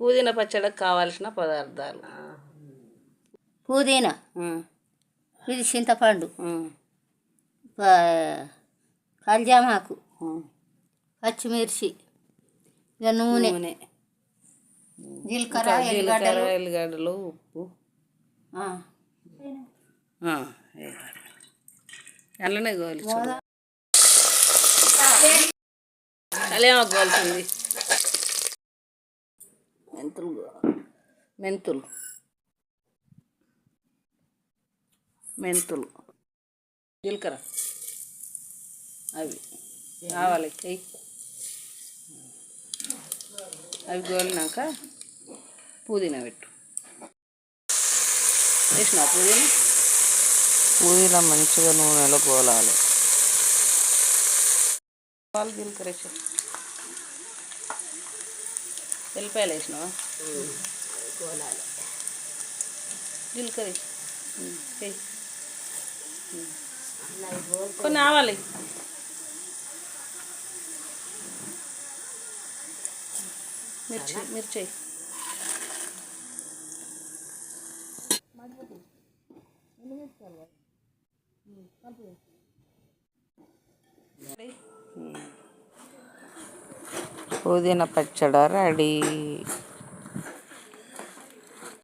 పుదీనా పచ్చడికి కావాల్సిన పదార్థాలు. పుదీనా. ఇది చింతపండు. కల్జామాకు. పచ్చిమిర్చి. ఇక నూనె. జీలకర్ర ఎల్లిగడ్డలు. ఉప్పు. ఆ. ఆ, వేయాలి. అందులోనే మెంతులు మెంతులు. మెంతులు. జీలకర్ర. అవి. కావాలి. ఎయ్ అవి గోలినాక పుదీనా పెట్టు. వేసిన పుదీనా? పుదీనా మంచిగా నూనెలో గోలాలి. జీలకర్ర ఎల్లిపాయలు వేసినావా? గోలాలి జీలకర్ర కొన్ని ఆవాలి. మిర్చి మిర్చి పుదీనా పచ్చడి రెడీ